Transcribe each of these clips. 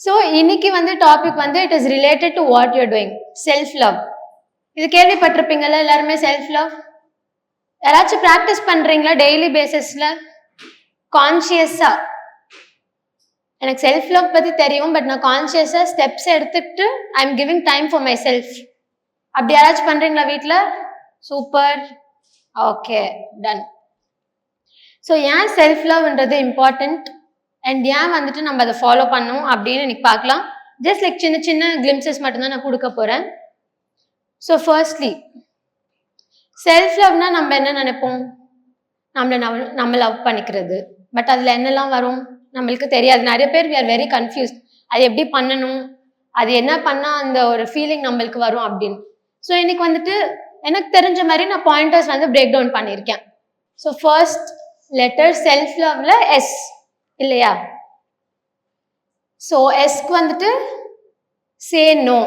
So இன்னைக்கு வந்து topic வந்து it is related to what you're doing self love இது கேள்விப்பட்டிருப்பீங்கல்ல எல்லாருமே செல்ஃப் லவ் யாராச்சும் ப்ராக்டிஸ் பண்ணுறீங்களா டெய்லி பேசிஸில் கான்ஷியஸாக எனக்கு செல்ஃப் லவ் பற்றி தெரியும் பட் நான் கான்ஷியஸாக ஸ்டெப்ஸ் எடுத்துக்கிட்டு I am giving time for myself அப்படி யாராச்சும் பண்ணுறீங்களா வீட்டில் சூப்பர் ஓகே டன் ஸோ ஏன் செல்ஃப் லவ்ன்றது இம்பார்ட்டண்ட் அண்ட் ஏன் வந்துட்டு நம்ம அதை ஃபாலோ பண்ணணும் அப்படின்னு இன்னைக்கு பார்க்கலாம். ஜஸ்ட் லைக் சின்ன சின்ன கிளிம்சஸ் மட்டும்தான் நான் கொடுக்க போகிறேன் ஸோ ஃபர்ஸ்ட்லி செல்ஃப் லவ்னா நம்ம என்ன நினைப்போம்? நம்மளை நம்ம நம்ம லவ் பண்ணிக்கிறது. பட் அதில் என்னெல்லாம் வரும்? நம்மளுக்கு தெரியாது. நிறைய பேர் வி ஆர் வெரி கன்ஃபியூஸ் அது எப்படி பண்ணணும்? அது என்ன பண்ணால் அந்த ஒரு ஃபீலிங் நம்மளுக்கு வரும் அப்படின்னு. ஸோ இன்னைக்கு வந்துட்டு எனக்கு தெரிஞ்ச மாதிரி நான் பாயிண்டர்ஸ் வந்து பிரேக் டவுன் பண்ணியிருக்கேன். ஸோ ஃபர்ஸ்ட் லெட்டர் செல்ஃப் லவ்ல எஸ் இல்லையா? ஸோ எஸ்க்கு வந்துட்டு சே நோ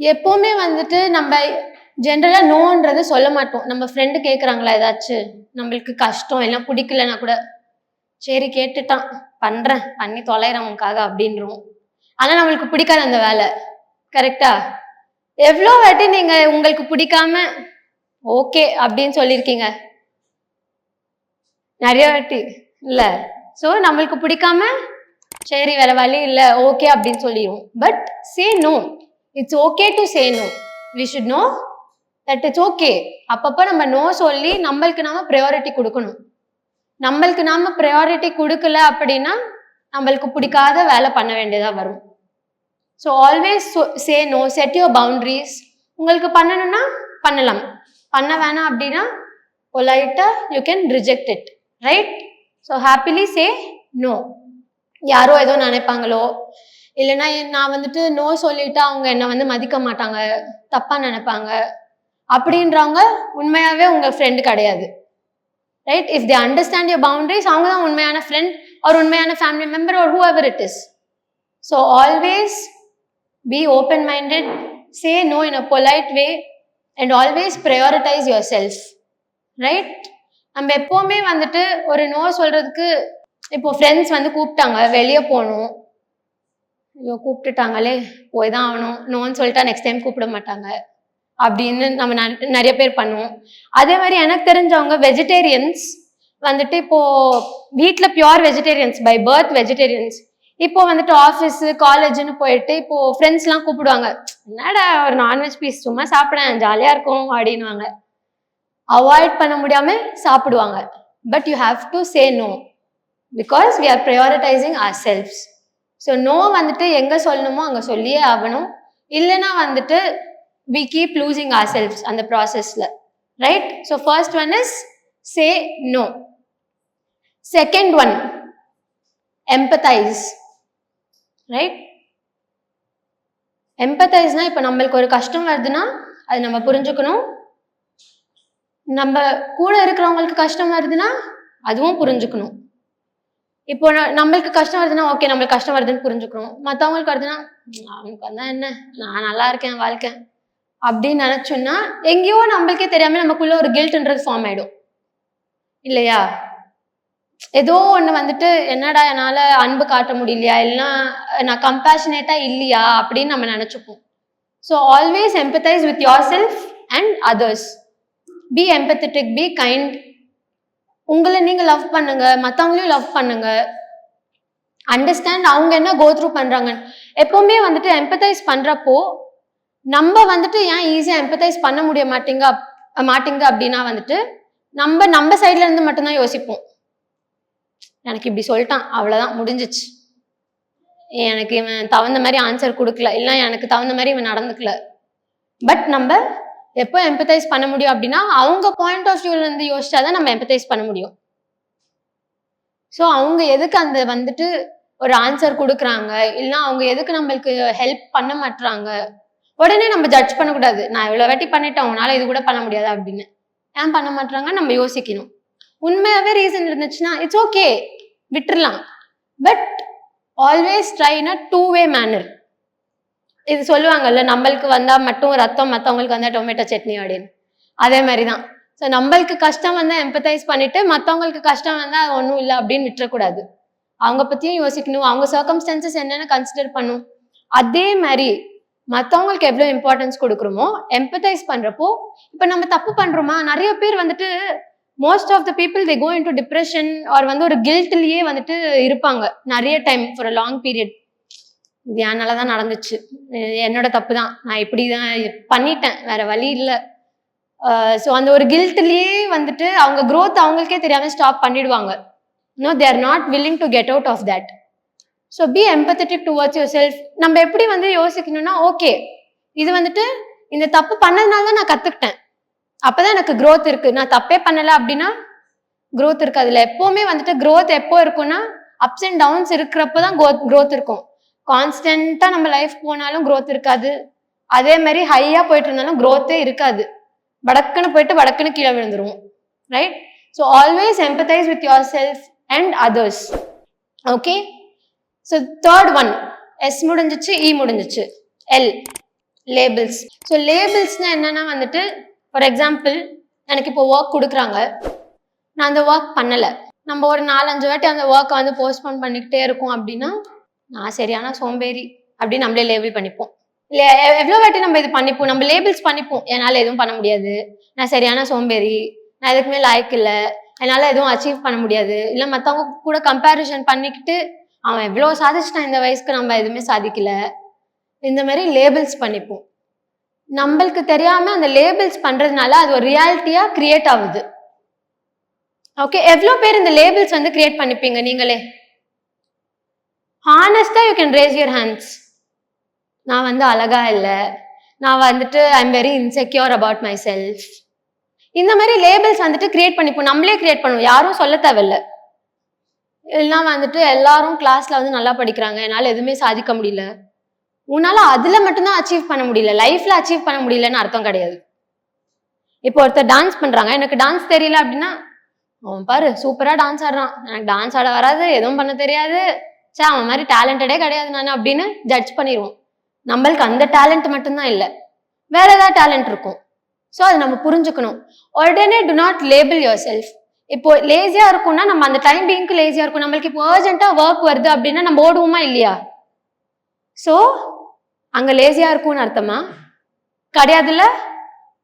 எப்போவுமே வந்துட்டு நம்ம ஜென்ரலாக நோன்றது சொல்ல மாட்டோம். நம்ம ஃப்ரெண்டு கேட்குறாங்களா ஏதாச்சும்? நம்மளுக்கு கஷ்டம் எல்லாம் பிடிக்கலன்னா கூட சரி கேட்டுட்டான். பண்ணுறேன் பண்ணி தொலைகிறேன் உனக்காக அப்படின்றோம் ஆனால் நம்மளுக்கு பிடிக்காது அந்த வேலை. கரெக்டா எவ்வளோ வாட்டி நீங்கள் உங்களுக்கு பிடிக்காம ஓகே அப்படின்னு சொல்லியிருக்கீங்க. நிறைய வாட்டி இல்ல. ஸோ நம்மளுக்கு பிடிக்காம சரி வேற வழி இல்லை ஓகே அப்படின்னு சொல்லிடுவோம். But say no it's okay to say no we should know that it's okay அப்பப்போ நம்ம நோ சொல்லி நம்மளுக்கு நாம ப்ரையாரிட்டி கொடுக்கணும். நம்மளுக்கு நாம ப்ரையாரிட்டி கொடுக்கல அப்படின்னா நம்மளுக்கு பிடிக்காத வேலை பண்ண வேண்டியதா வரும். So always say no set your boundaries உங்களுக்கு பண்ணணும்னா பண்ணலாம். பண்ண வேணாம் அப்படின்னா பொலைட்டா you can reject it right so happily say no யாரோ ஏதோ நினைப்பாங்களோ? இல்லைன்னா நான் வந்துட்டு நோ சொல்லிட்டு அவங்க என்னை வந்து மதிக்க மாட்டாங்க தப்பாக நினைப்பாங்க. அப்படின்றவங்க உண்மையாகவே உங்க ஃப்ரெண்டு கிடையாது. Right if they understand your boundaries அவங்க தான் உண்மையான ஃப்ரெண்ட் ஒரு உண்மையான ஃபேமிலி மெம்பர் ஒரு whoever it is so always be open minded say no in a polite way and always prioritise yourself right நம்ம எப்போவுமே வந்துட்டு ஒரு நோ சொல்றதுக்கு இப்போ ஃப்ரெண்ட்ஸ் வந்து கூப்பிட்டாங்க வெளியே போகணும். ஐயோ கூப்பிட்டுட்டாங்களே போய் தான் ஆகணும். நோன்னு சொல்லிட்டா நெக்ஸ்ட் டைம் கூப்பிட மாட்டாங்க. அப்படின்னு நம்ம நிறைய பேர் பண்ணுவோம். அதே மாதிரி எனக்கு தெரிஞ்சவங்க வெஜிடேரியன்ஸ் வந்துட்டு இப்போ வீட்டில் pure vegetarians by birth vegetarians இப்போ வந்துட்டு ஆஃபீஸு காலேஜ்னு போயிட்டு இப்போ ஃப்ரெண்ட்ஸ்லாம் கூப்பிடுவாங்க. என்னடா ஒரு நான்வெஜ் பீஸ் சும்மா சாப்பிட ஜாலியாக இருக்கும் அப்படின்னுவாங்க. அவாய்ட் பண்ண முடியாம சாப்பிடுவாங்க. But you have to say no because we are prioritising ourselves so no வந்துட்டு எங்கே சொல்லணுமோ அங்கே சொல்லியே ஆகணும். இல்லைன்னா வந்துட்டு we keep losing ourselves அந்த ப்ராசஸில் right so first one is say no second one empathise right எம்பத்தைஸ்னால் இப்போ நம்மளுக்கு ஒரு கஷ்டம் வருதுன்னா அது நம்ம புரிஞ்சுக்கணும். நம்ம கூட இருக்கிறவங்களுக்கு கஷ்டம் வருதுன்னா அதுவும் புரிஞ்சுக்கணும். இப்போ நம்மளுக்கு கஷ்டம் வருதுன்னா ஓகே நம்மளுக்கு கஷ்டம் வருதுன்னு புரிஞ்சுக்கணும். மற்றவங்களுக்கு வருதுன்னா அவனுக்கு வந்தா என்ன? நான் நல்லா இருக்கேன் வாழ்க்கை. அப்படின்னு நினைச்சோம்னா எங்கேயோ நம்மளுக்கே தெரியாம நமக்குள்ள ஒரு கில்ட்ன்றது ஃபார்ம் ஆயிடும். இல்லையா? ஏதோ ஒன்று வந்துட்டு என்னடா என்னால் அன்பு காட்ட முடியலையா? இல்லைன்னா நான் கம்பேஷனேட்டா இல்லையா? அப்படின்னு நம்ம நினச்சிப்போம். So always empathise with yourself and others be empathetic be kind உங்களை நீங்க லவ் பண்ணுங்க மற்றவங்களையும் லவ் பண்ணுங்க. அண்டர்ஸ்டாண்ட் அவங்க என்ன கோ த்ரூ பண்றாங்க எப்பவுமே வந்துட்டு எம்பத்தைஸ் பண்றப்போ நம்ம வந்துட்டு ஏன் ஈஸியா எம்பத்தைஸ் பண்ண முடிய மாட்டேங்க அப்- அப்படின்னா வந்துட்டு நம்ம நம்ம சைட்ல இருந்து மட்டும்தான் யோசிப்போம். எனக்கு இப்படி சொல்லிட்டான் அவ்வளவுதான் முடிஞ்சிச்சு. எனக்கு இவன் தகுந்த மாதிரி ஆன்சர் கொடுக்கல இல்லை எனக்கு தகுந்த மாதிரி இவன் நடந்துக்கல. பட் நம்ம எப்போ எம்பத்தைஸ் பண்ண முடியும் அப்படின்னா அவங்க பாயிண்ட் ஆஃப் வியூல இருந்து யோசிச்சாதான் நம்ம எம்பத்தைஸ் பண்ண முடியும். ஸோ அவங்க எதுக்கு அந்த வந்துட்டு ஒரு ஆன்சர் கொடுக்குறாங்க? இல்லைன்னா அவங்க எதுக்கு நம்மளுக்கு ஹெல்ப் பண்ண மாட்றாங்க? உடனே நம்ம ஜட்ஜ் பண்ணக்கூடாது. நான் இவ்வளோ வாட்டி பண்ணிட்டேன் உன்னால இது கூட பண்ண முடியாது அப்படின்னு. ஏன் பண்ண மாட்டுறாங்க நம்ம யோசிக்கணும். உண்மையாகவே ரீசன் இருந்துச்சுன்னா இட்ஸ் ஓகே விட்டுறலாம். But always try in a two way manner இது சொல்லுவாங்கல்ல நம்மளுக்கு வந்தா மட்டும் ரத்தம் மற்றவங்களுக்கு வந்தா டொமேட்டோ சட்னி அப்படின்னு. அதே மாதிரி தான் ஸோ நம்மளுக்கு கஷ்டம் வந்தா எம்பத்தைஸ் பண்ணிட்டு மற்றவங்களுக்கு கஷ்டம் வந்தா அது ஒன்றும் இல்லை அப்படின்னு விட்டுறக்கூடாது. அவங்க பத்தியும் யோசிக்கணும். அவங்க சர்க்கம்ஸ்டான்சஸ் என்னன்னு கன்சிடர் பண்ணும். அதே மாதிரி மற்றவங்களுக்கு எவ்வளோ இம்பார்ட்டன்ஸ் கொடுக்குறோமோ எம்பத்தைஸ் பண்றப்போ இப்போ நம்ம தப்பு பண்றோமா? நிறைய பேர் வந்துட்டு most of the people they go into depression or வந்து ஒரு கில்ட்லயே வந்துட்டு இருப்பாங்க. நிறைய time for a long period இது என்னால தான் நடந்துச்சு. என்னோட தப்பு தான் நான் இப்படி தான் பண்ணிட்டேன். வேற வழி இல்லை. ஸோ அந்த ஒரு கில்ட்லயே வந்துட்டு அவங்க க்ரோத் அவங்களுக்கே தெரியாம ஸ்டாப் பண்ணிடுவாங்க. No they are not willing to get out of that so be empathetic towards yourself நம்ம எப்படி வந்து யோசிக்கணும்னா ஓகே இது வந்துட்டு இந்த தப்பு பண்ணதுனால தான் நான் கத்துக்கிட்டேன். அப்பதான் எனக்கு க்ரோத் இருக்கு. நான் தப்பே பண்ணலை அப்படின்னா க்ரோத் இருக்கு அதுல எப்பவுமே வந்துட்டு க்ரோத் எப்போ இருக்கும்னா அப்ஸ் அண்ட் டவுன்ஸ் இருக்கிறப்ப தான் க்ரோத் இருக்கும். கான்ஸ்டன்டா நம்ம லைஃப் போனாலும் க்ரோத் இருக்காது. அதே மாதிரி ஹையா போயிட்டு இருந்தாலும் க்ரோத்தே இருக்காது. வடக்குன்னு போயிட்டு வடக்குன்னு கீழே விழுந்துருவோம். Right so always empathise with yourself and others okay so third one S முடிஞ்சிச்சு இ முடிஞ்சிச்சு. எல் லேபிள்ஸ் ஸோ லேபிள்ஸ்னால் என்னன்னா வந்துட்டு ஃபார் எக்ஸாம்பிள் எனக்கு இப்போ ஒர்க் கொடுக்குறாங்க. நான் அந்த ஒர்க் பண்ணலை. நம்ம ஒரு நாலஞ்சு வாட்டி அந்த ஒர்க்கை வந்து போஸ்ட்போன் பண்ணிக்கிட்டே இருக்கோம் அப்படின்னா நான் சரியான சோம்பேறி அப்படின்னு நம்மளே லேபிள் பண்ணிப்போம். இல்லை எவ்வளோ வாட்டி நம்ம இது பண்ணிப்போம்? நம்ம லேபிள்ஸ் பண்ணிப்போம். என்னால் எதுவும் பண்ண முடியாது. நான் சரியான சோம்பேறி. நான் எதுக்குமே லாய்க்கு இல்லை. என்னால் எதுவும் அச்சீவ் பண்ண முடியாது. இல்லை மற்றவங்க கூட கம்பேரிஷன் பண்ணிக்கிட்டு அவன் எவ்வளோ சாதிச்சிட்டான் இந்த வயசுக்கு நம்ம எதுவுமே சாதிக்கல. இந்த மாதிரி லேபிள்ஸ் பண்ணிப்போம். நம்மளுக்கு தெரியாம அந்த லேபிள்ஸ் பண்றதுனால அது ஒரு ரியாலிட்டியா கிரியேட் ஆகுது. ஓகே எவ்வளோ பேர் இந்த லேபிள்ஸ் வந்து கிரியேட் பண்ணிப்பீங்க நீங்களே? ஹானஸ்டா you can raise your hands நான் வந்து அழகா இல்லை. நான் வந்துட்டு I am very insecure about myself இந்த மாதிரி லேபிள்ஸ் வந்துட்டு கிரியேட் பண்ணிப்போம் நம்மளே கிரியேட் பண்ணுவோம். யாரும் சொல்ல தேவையில்ல. இல்லைன்னா வந்துட்டு எல்லாரும் கிளாஸ்ல வந்து நல்லா படிக்கிறாங்க. என்னால் எதுவுமே சாதிக்க முடியல. உன்னால அதுல மட்டும்தான் அச்சீவ் பண்ண முடியல. லைஃப்ல அச்சீவ் பண்ண முடியலன்னு அர்த்தம் கிடையாது. இப்போ ஒருத்தர் டான்ஸ் பண்றாங்க. எனக்கு டான்ஸ் தெரியல அப்படின்னா அவன் பாரு சூப்பரா டான்ஸ் ஆடுறான். எனக்கு டான்ஸ் ஆட வராது. எதுவும் பண்ண தெரியாது. சே அவன் மாதிரி டேலண்டடே கிடையாது நான் அப்படின்னு ஜட்ஜ் பண்ணிடுவோம் நம்மளுக்கு அந்த டேலண்ட் மட்டும்தான் இல்லை. வேற ஏதாவது டேலண்ட் இருக்கும். ஸோ அதை நம்ம புரிஞ்சுக்கணும். உடனே do not label yourself இப்போ லேசியா இருக்கும்னா நம்ம அந்த டைம் பீங்க்கு லேசியா இருக்கும். நம்மளுக்கு இப்போ அர்ஜென்ட்டா ஒர்க் வருது அப்படின்னா நம்ம ஓடுவோமா இல்லையா? ஸோ அங்க லேசியா இருக்கும்னு அர்த்தமா? கிடையாதுல்ல?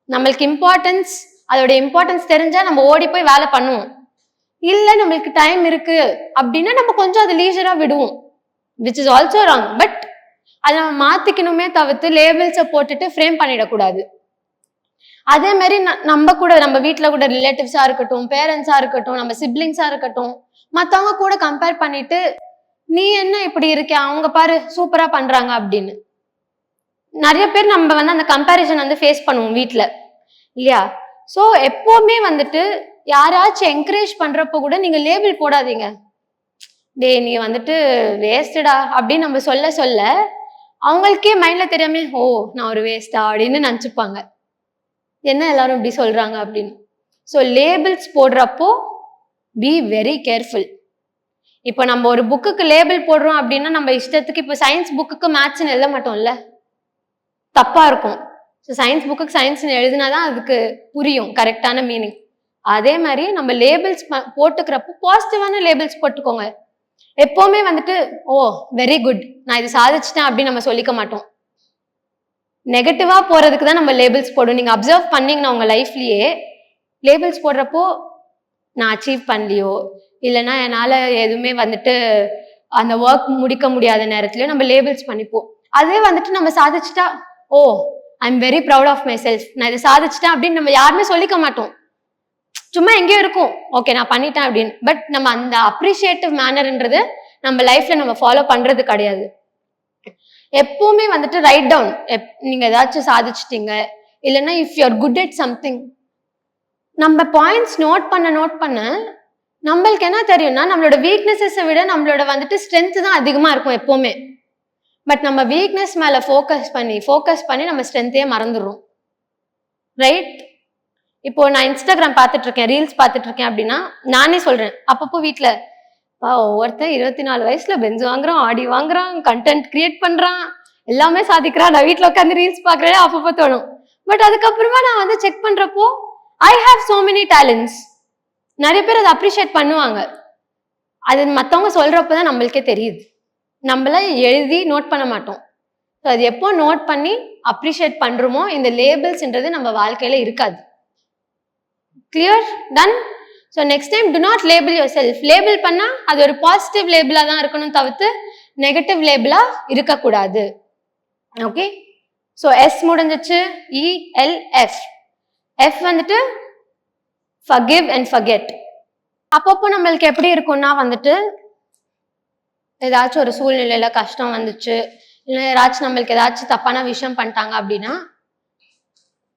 நம்மளுக்கு இம்பார்ட்டன்ஸ் அதோட இம்பார்ட்டன்ஸ் தெரிஞ்சா நம்ம ஓடி போய் வேலை பண்ணுவோம். இல்ல நம்மளுக்கு டைம் இருக்கு அப்படின்னா நம்ம கொஞ்சம் அது லீஜரா விடுவோம். Which is also wrong but அதை நம்ம மாத்திக்கணுமே தவிர்த்து லேபிள்ஸை போட்டுட்டு ஃப்ரேம் பண்ணிடக்கூடாது. அதே மாதிரி நம்ம கூட நம்ம வீட்டில் கூட ரிலேட்டிவ்ஸா இருக்கட்டும் பேரண்ட்ஸா இருக்கட்டும் நம்ம சிப்ளிங்ஸா இருக்கட்டும் மத்தவங்க கூட கம்பேர் பண்ணிட்டு நீ என்ன இப்படி இருக்க? அவங்க பாரு சூப்பரா பண்றாங்க அப்படின்னு. நிறைய பேர் நம்ம வந்து அந்த கம்பேரிசன் வந்து ஃபேஸ் பண்ணுவோம் வீட்டில் இல்லையா? ஸோ எப்பவுமே வந்துட்டு யாராச்சும் என்கரேஜ் பண்றப்போ கூட நீங்க லேபிள் போடாதீங்க. டேய் நீ வந்துட்டு வேஸ்டடா அப்படின்னு நம்ம சொல்ல சொல்ல அவங்களுக்கே மைண்ட்ல தெரியாம ஓ நான் ஒரு வேஸ்டா அப்படின்னு நினச்சிப்பாங்க. என்ன எல்லாரும் இப்படி சொல்றாங்க அப்படின்னு. ஸோ லேபிள்ஸ் போடுறப்போ பி வெரி கேர்ஃபுல் இப்போ நம்ம ஒரு புக்குக்கு லேபிள் போடுறோம் அப்படின்னா நம்ம இஷ்டத்துக்கு இப்போ சயின்ஸ் புக்குக்கு மேத்ஸ்ன்னு எழுத மாட்டோம்ல? தப்பா இருக்கும். ஸோ சயின்ஸ் புக்குக்கு சயின்ஸ்னு எழுதினாதான் அதுக்கு புரியும் கரெக்டான மீனிங் அதே மாதிரி நம்ம லேபிள்ஸ் போட்டுக்கிறப்போ பாசிட்டிவான லேபிள்ஸ் போட்டுக்கோங்க. எப்போவுமே வந்துட்டு ஓ வெரி குட் நான் இது சாதிச்சிட்டேன் அப்படின்னு நம்ம சொல்லிக்க மாட்டோம். நெகட்டிவா போறதுக்கு தான் நம்ம லேபிள்ஸ் போடும் நீங்க அப்சர்வ் பண்ணீங்கன்னா உங்க லைஃப்லயே லேபிள்ஸ் போடுறப்போ நான் அச்சீவ் பண்ணலையோ? இல்லைன்னா என்னால எதுவுமே வந்துட்டு அந்த ஒர்க் முடிக்க முடியாத நேரத்துலயோ நம்ம லேபிள்ஸ் பண்ணிப்போம். அதே வந்துட்டு நம்ம சாதிச்சுட்டா ஓ I am very proud of myself நான் இதை சாதிச்சிட்டேன் அப்படின்னு நம்ம யாருமே சொல்லிக்க மாட்டோம். சும்மா எங்கேயோ இருக்கும். ஓகே நான் பண்ணிட்டேன் அப்படின்னு. பட் நம்ம அந்த அப்ரிஷியேட்டிவ் மேனர்ன்றது நம்ம லைஃப்ல நம்ம ஃபாலோ பண்றது கிடையாது. எப்பவுமே வந்துட்டு ரைட் டவுன் எப் நீங்க ஏதாச்சும் சாதிச்சிட்டீங்க. இல்லைன்னா if you're good at something நம்ம பாயிண்ட்ஸ் நோட் பண்ண நோட் பண்ண நம்மளுக்கு என்ன தெரியும்னா நம்மளோட வீக்னஸஸை விட நம்மளோட வந்துட்டு ஸ்ட்ரென்த் தான் அதிகமாக இருக்கும் எப்போவுமே. பட் நம்ம வீக்னஸ் மேலே ஃபோக்கஸ் பண்ணி ஃபோக்கஸ் பண்ணி நம்ம ஸ்ட்ரென்த்தையே மறந்துடுறோம். ரைட் இப்போ நான் இன்ஸ்டாகிராம் பார்த்துட்டு இருக்கேன் ரீல்ஸ் பார்த்துட்டு இருக்கேன் அப்படின்னா நானே சொல்றேன் அப்பப்போ வீட்டில் பா ஒவ்வொருத்தன் இருபத்தி நாலு வயசுல பெஞ்சு வாங்குறான் ஆடி வாங்குறான் கண்டென்ட் கிரியேட் பண்றான் எல்லாமே சாதிக்கிறான் நான் வீட்டில் உட்காந்து ரீல்ஸ் பார்க்குறேன் அப்பப்போ தோணும். பட் அதுக்கப்புறமா நான் வந்து செக் பண்றப்போ I have so many talents நிறைய பேர் அதை அப்ரிஷியேட் பண்ணுவாங்க. அது மற்றவங்க சொல்றப்ப தான் நம்மளுக்கே தெரியுது. நம்மள எழுதி நோட் பண்ண மாட்டோம். ஸோ அது எப்போ நோட் பண்ணி அப்ரிஷியேட் பண்றோமோ இந்த லேபிள்ஸ்ன்றது நம்ம வாழ்க்கையில இருக்காது. Clear done so next time do not label yourself label பண்ணால் அது ஒரு பாசிட்டிவ் லேபிளாக தான் இருக்கணும் தவிர்த்து நெகட்டிவ் லேபிளாக இருக்கக்கூடாது. ஓகே ஸோ எஸ் முடிஞ்சிச்சு. E, இஎல்எஃப் எஃப் வந்துட்டு ஃபகிவ் அண்ட் ஃபகெட் அப்பப்போ நம்மளுக்கு எப்படி இருக்கும்னா வந்துட்டு ஏதாச்சும் ஒரு சூழ்நிலையில கஷ்டம் வந்துச்சு இல்லை யாராச்சும் நம்மளுக்கு ஏதாச்சும் தப்பான விஷயம் பண்ணிட்டாங்க அப்படின்னா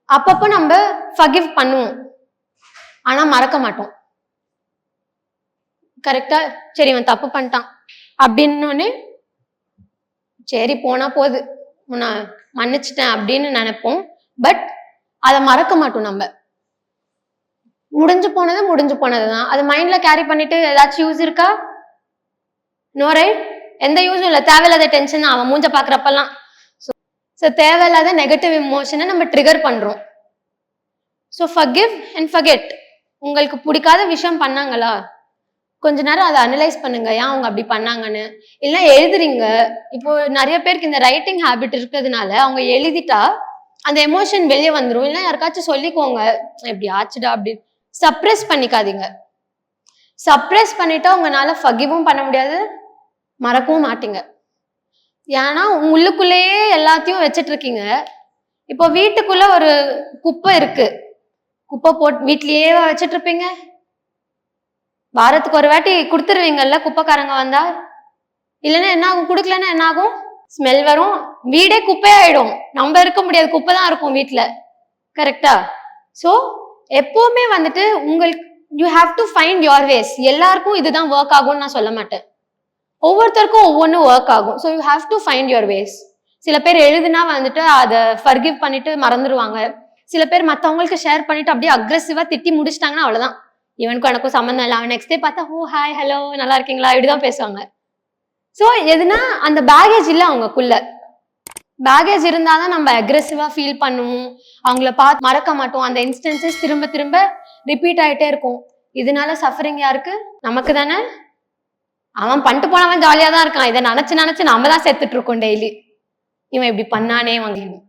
அப்பப்போ நம்ம ஃபகிவ் பண்ணுவோம். ஆனா மறக்க மாட்டோம். கரெக்டா சரி இவன் தப்பு பண்ணிட்டான். அப்படின்னோடனே சரி போனா போகுது நான் மன்னிச்சிட்டேன் அப்படின்னு நினைப்போம். பட் அதை மறக்க மாட்டோம் நம்ம. முடிஞ்சு போனது முடிஞ்சு போனதுதான். அது மைண்ட்ல கேரி பண்ணிட்டு ஏதாச்சும் யூஸ் இருக்கா? நோ ரைட் எந்த யூஸும் இல்லை. தேவையில்லாத டென்ஷன் அவன் மூஞ்ச பாக்குறப்பெல்லாம் ஸோ தேவையில்லாத நெகட்டிவ் இமோஷனை நம்ம ட்ரிகர் பண்றோம். ஸோ ஃபர்கிவ் அண்ட் ஃபர்கெட் உங்களுக்கு பிடிக்காத விஷயம் பண்ணாங்களா? கொஞ்ச நேரம் அதை அனலைஸ் பண்ணுங்க. ஏன் அவங்க அப்படி பண்ணாங்கன்னு? இல்லை எழுதுறீங்க. இப்போ நிறைய பேருக்கு இந்த ரைட்டிங் ஹேபிட் இருக்கிறதுனால அவங்க எழுதிட்டா அந்த எமோஷன் வெளியே வந்துடும் இல்லை யாருக்காச்சும் சொல்லிக்கோங்க. எப்படி ஆச்சுடா அப்படின்னு சப்ரெஸ் பண்ணிக்காதீங்க. சப்ரெஸ் பண்ணிட்டா உங்களால ஃபகிவும் பண்ண முடியாது. மறக்கவும் மாட்டீங்க. ஏன்னா உள்ளுக்குள்ளேயே எல்லாத்தையும் வச்சிட்டு இருக்கீங்க. இப்போ வீட்டுக்குள்ள ஒரு குப்பை இருக்கு. குப்பை போட் வீட்லயே வச்சிட்டு இருப்பீங்க வாரத்துக்கு ஒரு வாட்டி கொடுத்துருவீங்கல்ல குப்பைக்காரங்க வந்தா? இல்லைன்னா என்ன ஆகும்? கொடுக்கலன்னா என்ன ஆகும்? ஸ்மெல் வரும். வீடே குப்பையாயிடும். நம்ம இருக்க முடியாது. குப்பை தான் இருக்கும் வீட்டில் கரெக்டா ஸோ எப்பவுமே வந்துட்டு உங்களுக்கு you have to find your ways எல்லாருக்கும் இதுதான் ஒர்க் ஆகும்னு நான் சொல்ல மாட்டேன். ஒவ்வொருத்தருக்கும் ஒவ்வொன்றும் ஒர்க் ஆகும். So you have to find your ways சில பேர் எழுதுனா வந்துட்டு அதை ஃபர்கிவ் பண்ணிட்டு மறந்துடுவாங்க சில பேர் மற்றவங்களுக்கு ஷேர் பண்ணிட்டு அப்படியே அக்ரெசிவா திட்டி முடிச்சிட்டாங்கன்னா அவ்வளவுதான். இவனுக்கும் எனக்கும் சம்மந்தம் இல்லை. அவன் நெக்ஸ்ட் டே பார்த்தா ஓ ஹாய் ஹலோ நல்லா இருக்கீங்களா? இப்படிதான் பேசுவாங்க. ஸோ எதுனா அந்த பேகேஜ் இல்லை அவங்கக்குள்ள பேகேஜ் இருந்தாதான் நம்ம அக்ரெசிவா ஃபீல் பண்ணுவோம். அவங்கள பார்த்து மறக்க மாட்டோம். அந்த இன்ஸ்டன்சஸ் திரும்ப திரும்ப ரிப்பீட் ஆயிட்டே இருக்கும். இதனால சஃபரிங் யாருக்கு நமக்கு தானே? அவன் பண்ணிட்டு போனவன் ஜாலியா தான் இருக்கான். இதை நினைச்சு நினைச்சு நம்ம தான் செத்துட்டு இருக்கோம் டெய்லி இவன் இப்படி பண்ணானே வாங்கிடும்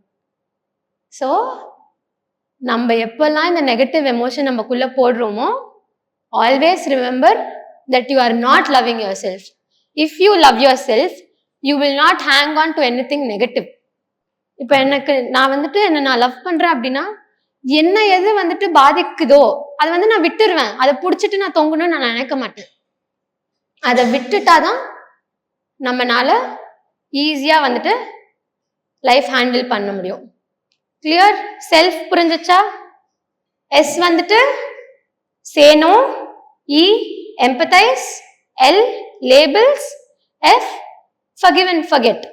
ஸோ நம்ம எப்பெல்லாம் இந்த நெகட்டிவ் எமோஷன் நமக்குள்ளே போடுறோமோ always remember that you are not loving yourself if you love yourself you will not hang on to anything negative இப்போ எனக்கு நான் வந்துட்டு என்ன நான் லவ் பண்ணுறேன் அப்படின்னா என்ன எது வந்துட்டு பாதிக்குதோ அதை வந்து நான் விட்டுருவேன். அதை பிடிச்சிட்டு நான் தொங்கணும்னு நான் நினைக்க மாட்டேன். அதை விட்டுட்டாதான் நம்மளால ஈஸியாக வந்துட்டு லைஃப் ஹேண்டில் பண்ண முடியும். கிளியர் செல்ஃப் புரிஞ்சிச்சா? எஸ் வந்துட்டு say no E empathise L labels F forgive and forget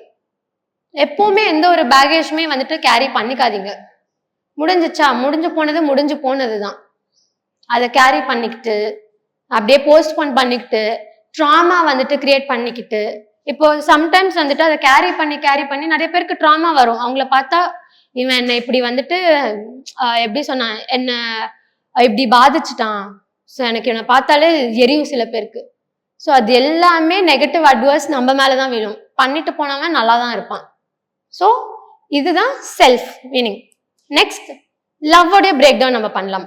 எப்பவுமே எந்த ஒரு பேகேஜுமே வந்துட்டு கேரி பண்ணிக்காதீங்க. முடிஞ்சிச்சா? முடிஞ்சு போனது முடிஞ்சு போனது தான் அதை கேரி பண்ணிக்கிட்டு அப்படியே போஸ்ட்போன் பண்ணிக்கிட்டு ட்ராமா வந்துட்டு கிரியேட் பண்ணிக்கிட்டு இப்போ சம்டைம்ஸ் வந்துட்டு அதை கேரி பண்ணி கேரி பண்ணி நிறைய பேருக்கு ட்ராமா வரும். அவங்கள பார்த்தா இவன் என்னை இப்படி வந்துட்டு எப்படி சொன்னான்? என்ன இப்படி பாதிச்சுட்டான். ஸோ எனக்கு இவனை பார்த்தாலே எரியும் சில பேருக்கு. ஸோ அது எல்லாமே நெகட்டிவ் அட்வர்ஸ் நம்ம மேலே தான் விழும். பண்ணிட்டு போனவன் நல்லா தான் இருப்பான். ஸோ இதுதான் செல்ஃப் மீனிங் நெக்ஸ்ட் லவ்வோடைய பிரேக் டவுன் நம்ம பண்ணலாம்.